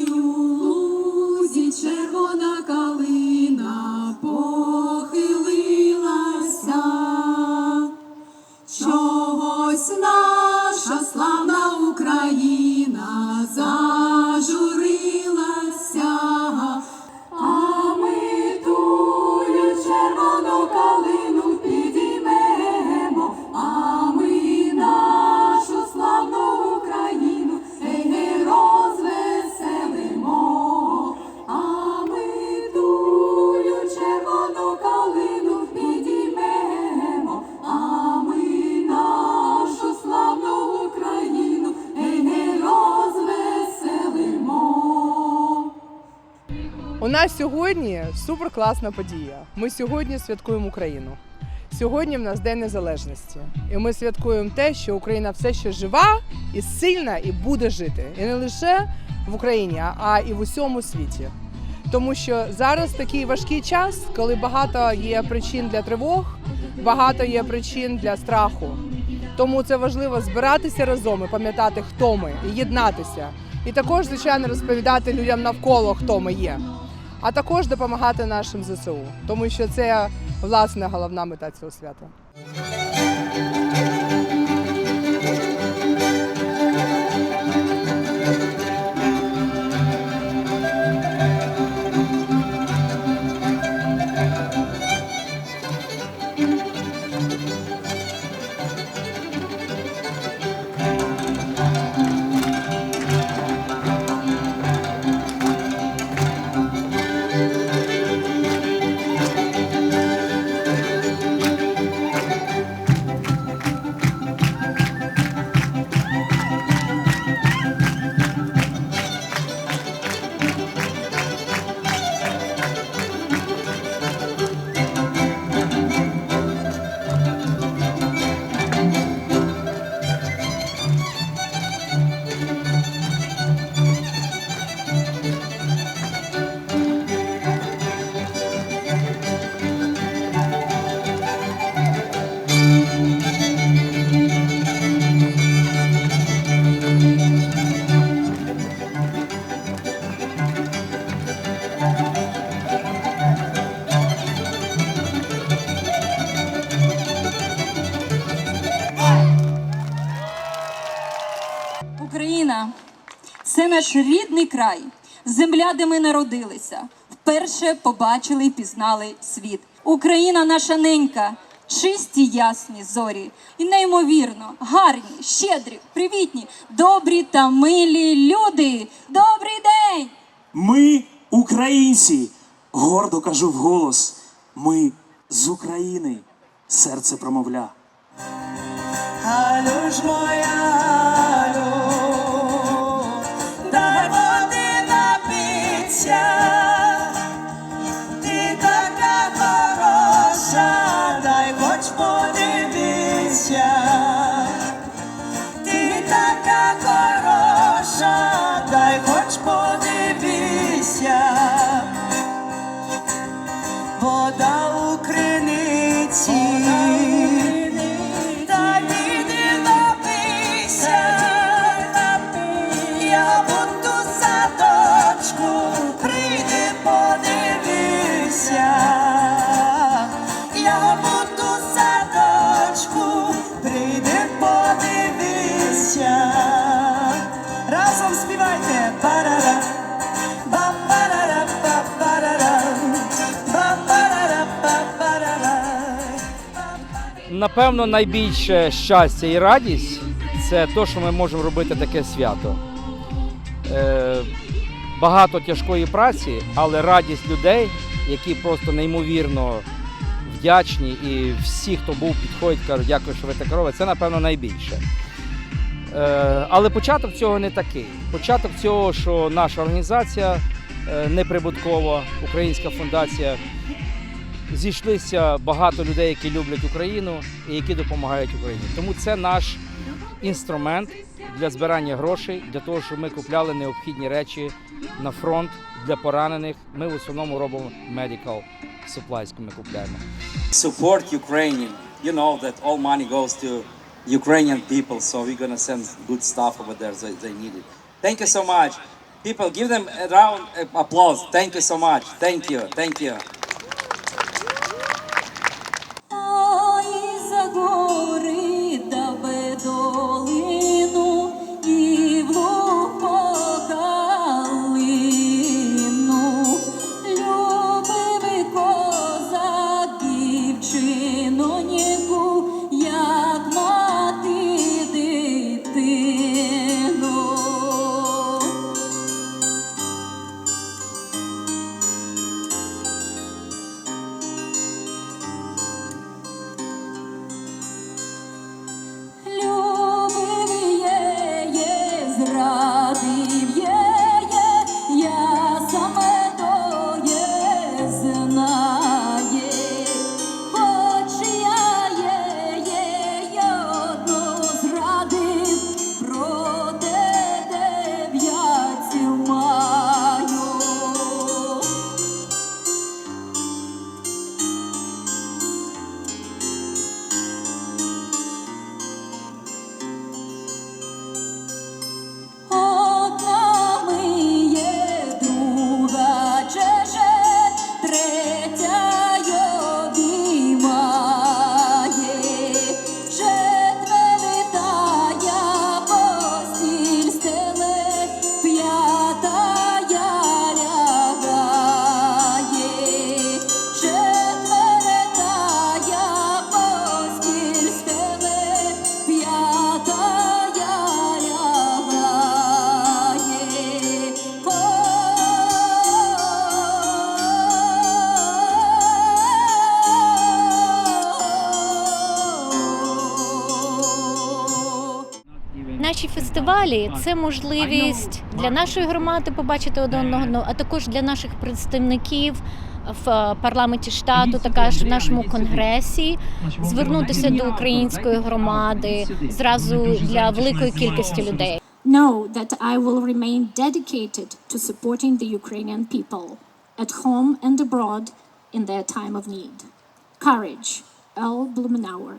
Лузі червона калина У нас сьогодні супер класна подія. Ми сьогодні святкуємо Україну. Сьогодні в нас День Незалежності. І ми святкуємо те, що Україна все ще жива і сильна, і буде жити. І не лише в Україні, а і в усьому світі. Тому що зараз такий важкий час, коли багато є причин для тривог, багато є причин для страху. Тому це важливо збиратися разом і пам'ятати, хто ми, і єднатися. І також, звичайно, розповідати людям навколо, хто ми є а також допомагати нашим ЗСУ, тому що це власне головна мета цього свята. Наш рідний край, земля, де ми народилися. Вперше побачили і пізнали світ. Україна наша ненька, чисті ясні зорі, і неймовірно гарні, щедрі, привітні, добрі та милі люди. Добрий день! Ми українці, гордо кажу вголос. Ми з України, серце промовля. Ж моя, Вода у Напевно, найбільше щастя і радість це те, що ми можемо робити таке свято. Е, багато тяжкої праці, але радість людей, які просто неймовірно вдячні, і всі, хто був, підходять, кажуть, дякую, що ви так робите, це, напевно, найбільше. Е, але початок цього не такий. Початок цього, що наша організація е, неприбуткова, українська фундація, зійшлися багато людей, які люблять Україну і які допомагають Україні. Тому це наш інструмент для збирання грошей, для того, щоб ми купляли необхідні речі на фронт для поранених. Ми в основному робимо medical supplies, ми купляємо. support Ukrainian. You know that all money goes to Ukrainian people, so we're gonna send good stuff over there. They, they need it. Thank you so much. People, give them a round of applause. Thank you so much. Thank you. Thank you. Фестивалі це можливість для нашої громади побачити один одного, а також для наших представників в е, парламенті штату, також в нашому конгресі, звернутися до української громади зразу для великої кількості людей. Know that I will remain dedicated to supporting the Ukrainian people at home and abroad in their time of need. Courage, L. Blumenauer.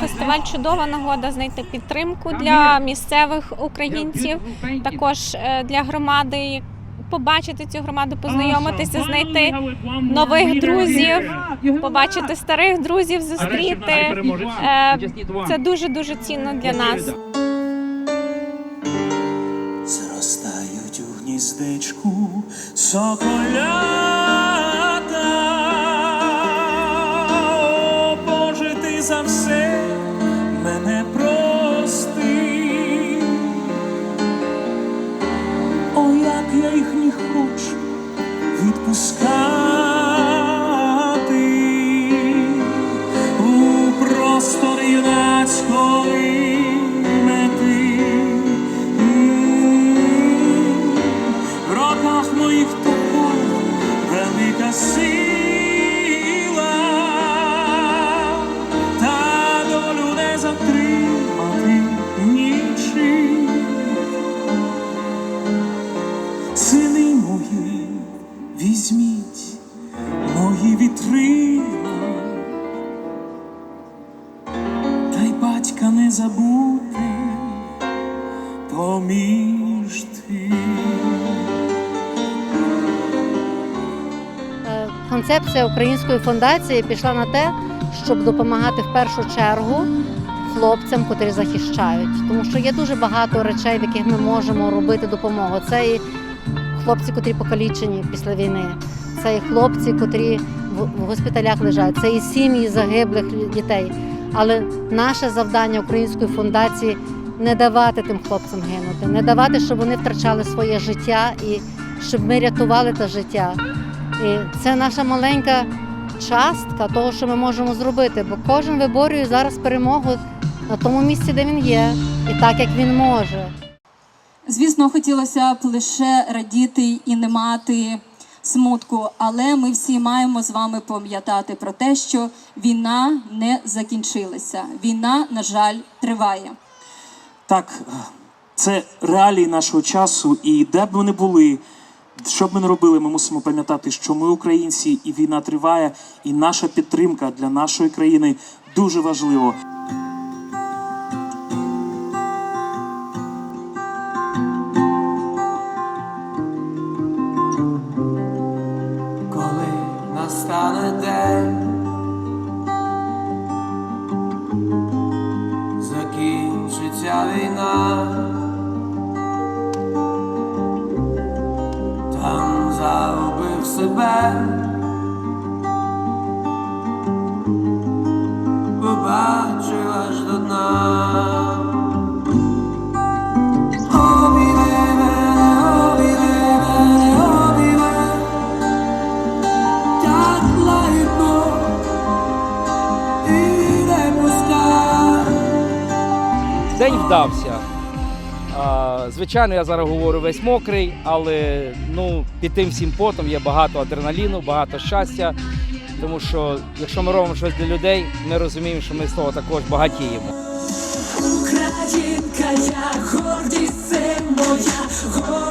Фестиваль чудова нагода знайти підтримку для місцевих українців, також е, для громади. Побачити цю громаду, познайомитися, знайти нових друзів, побачити старих друзів, зустріти. Е, Це дуже дуже цінно для нас. Зростають у гніздечку соколята. Ah. Вітрила, та й батька не забудьте поміж тим. Е, Концепція української фундації пішла на те, щоб допомагати в першу чергу хлопцям, котрі захищають. Тому що є дуже багато речей, в яких ми можемо робити допомогу. Це і хлопці, котрі покалічені після війни, це і хлопці, котрі в госпіталях лежать, це і сім'ї загиблих дітей. Але наше завдання Української фундації не давати тим хлопцям гинути, не давати, щоб вони втрачали своє життя і щоб ми рятували те життя. І це наша маленька частка того, що ми можемо зробити, бо кожен виборює зараз перемогу на тому місці, де він є, і так, як він може. Звісно, хотілося б лише радіти і не мати смутку, але ми всі маємо з вами пам'ятати про те, що війна не закінчилася. Війна, на жаль, триває. Так, це реалії нашого часу, і де б ми не були, що б ми не робили, ми мусимо пам'ятати, що ми українці, і війна триває, і наша підтримка для нашої країни дуже важлива. Закінчиться війна, там загубив себе, День вдався. Звичайно, я зараз говорю весь мокрий, але ну, під тим всім потом є багато адреналіну, багато щастя. Тому що якщо ми робимо щось для людей, ми розуміємо, що ми з того також багатіємо. Українка, я гордість, це моя гори